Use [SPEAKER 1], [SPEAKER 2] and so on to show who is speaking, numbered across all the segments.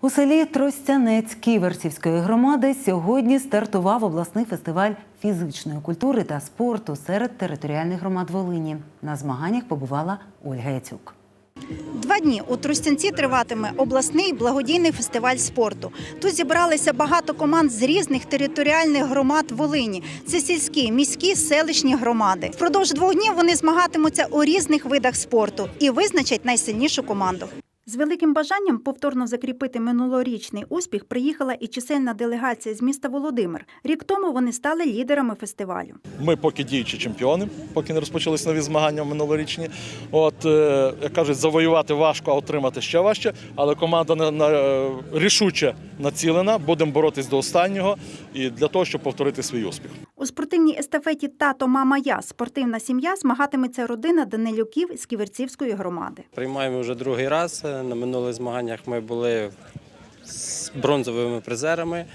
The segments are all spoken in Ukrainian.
[SPEAKER 1] У селі Тростянець Ківерцівської громади сьогодні стартував обласний фестиваль фізичної культури та спорту серед територіальних громад Волині. На змаганнях побувала Ольга Яцюк.
[SPEAKER 2] Два дні у Тростянці триватиме обласний благодійний фестиваль спорту. Тут зібралися багато команд з різних територіальних громад Волині. Це сільські, міські, селищні громади. Впродовж двох днів вони змагатимуться у різних видах спорту і визначать найсильнішу команду. З великим бажанням повторно закріпити минулорічний успіх приїхала і чисельна делегація з міста Володимир. Рік тому вони стали лідерами фестивалю.
[SPEAKER 3] Ми поки діючі чемпіони, поки не розпочались нові змагання минулорічні. От е, як кажуть, завоювати важко, а отримати ще важче. Але команда на, на, е, рішуче націлена. Будемо боротись до останнього і для того, щоб повторити свій успіх.
[SPEAKER 2] У спортивній естафеті Тато, мама, я спортивна сім'я змагатиметься родина Данилюків з Ківерцівської громади.
[SPEAKER 4] Приймаємо вже другий раз. На минулих змаганнях ми були з бронзовими призерами.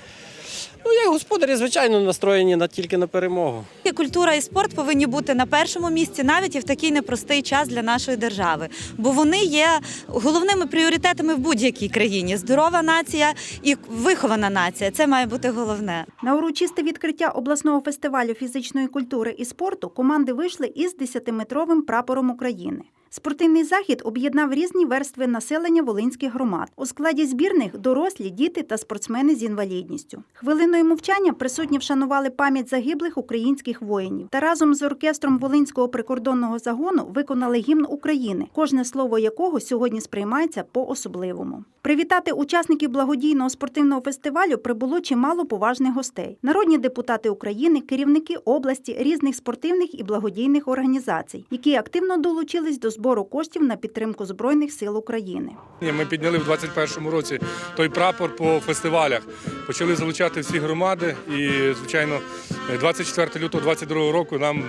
[SPEAKER 4] Ну, як господарі, звичайно, настроєні на тільки на перемогу.
[SPEAKER 5] І Культура і спорт повинні бути на першому місці навіть і в такий непростий час для нашої держави, бо вони є головними пріоритетами в будь-якій країні. Здорова нація і вихована нація це має бути головне.
[SPEAKER 2] На урочисте відкриття обласного фестивалю фізичної культури і спорту команди вийшли із 10-метровим прапором України. Спортивний захід об'єднав різні верстви населення волинських громад. У складі збірних дорослі, діти та спортсмени з інвалідністю. Хвилиною мовчання присутні вшанували пам'ять загиблих українських воїнів та разом з оркестром Волинського прикордонного загону виконали гімн України, кожне слово якого сьогодні сприймається по-особливому. Привітати учасників благодійного спортивного фестивалю прибуло чимало поважних гостей: народні депутати України, керівники області, різних спортивних і благодійних організацій, які активно долучились до збору коштів на підтримку збройних сил України.
[SPEAKER 6] Ми підняли в 2021 році той прапор по фестивалях. Почали залучати всі громади. І, звичайно, 24 лютого 2022 року нам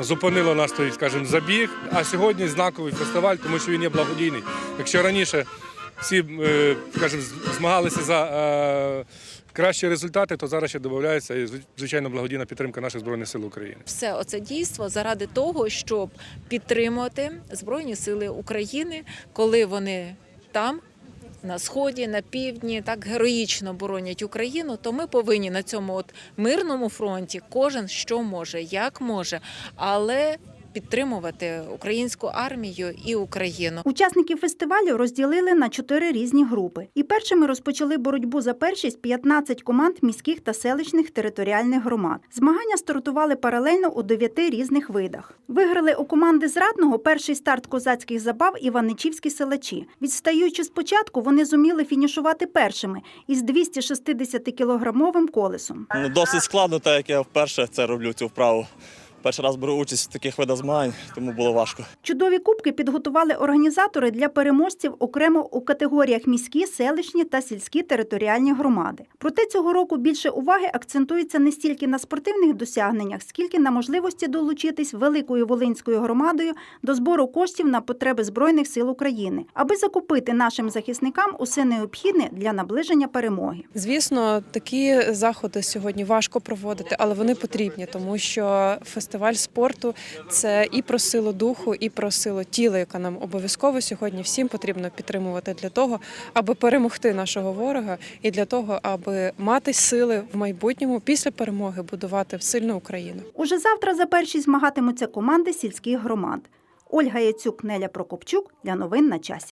[SPEAKER 6] зупинило нас той, скажімо, забіг. А сьогодні знаковий фестиваль, тому що він є благодійний. Якщо раніше всі, е, скажімо, змагалися за е, кращі результати, то зараз ще додається і, звичайно, благодійна підтримка наших збройних сил України.
[SPEAKER 7] все оце дійство заради того, щоб підтримувати Збройні Сили України, коли вони там. На сході, на півдні так героїчно боронять Україну, то ми повинні на цьому от мирному фронті кожен що може, як може, але підтримувати українську армію і Україну.
[SPEAKER 2] Учасників фестивалю розділили на чотири різні групи. І першими розпочали боротьбу за першість 15 команд міських та селищних територіальних громад. Змагання стартували паралельно у дев'яти різних видах. Виграли у команди з Ратного перший старт козацьких забав іваничівські селачі. Відстаючи спочатку, вони зуміли фінішувати першими із 260-кілограмовим колесом.
[SPEAKER 8] Ну, досить складно, так як я вперше це роблю цю вправу. Перший раз беру участь в таких видах змагань, тому було важко.
[SPEAKER 2] Чудові кубки підготували організатори для переможців окремо у категоріях міські, селищні та сільські територіальні громади. Проте цього року більше уваги акцентується не стільки на спортивних досягненнях, скільки на можливості долучитись великою волинською громадою до збору коштів на потреби збройних сил України, аби закупити нашим захисникам усе необхідне для наближення перемоги.
[SPEAKER 9] Звісно, такі заходи сьогодні важко проводити, але вони потрібні, тому що фестиваль спорту це і про силу духу, і про силу тіла, яка нам обов'язково сьогодні всім потрібно підтримувати для того, аби перемогти нашого ворога, і для того, аби мати сили в майбутньому після перемоги будувати сильну Україну.
[SPEAKER 2] Уже завтра за першість змагатимуться команди сільських громад. Ольга Яцюк, Неля Прокопчук для новин на часі.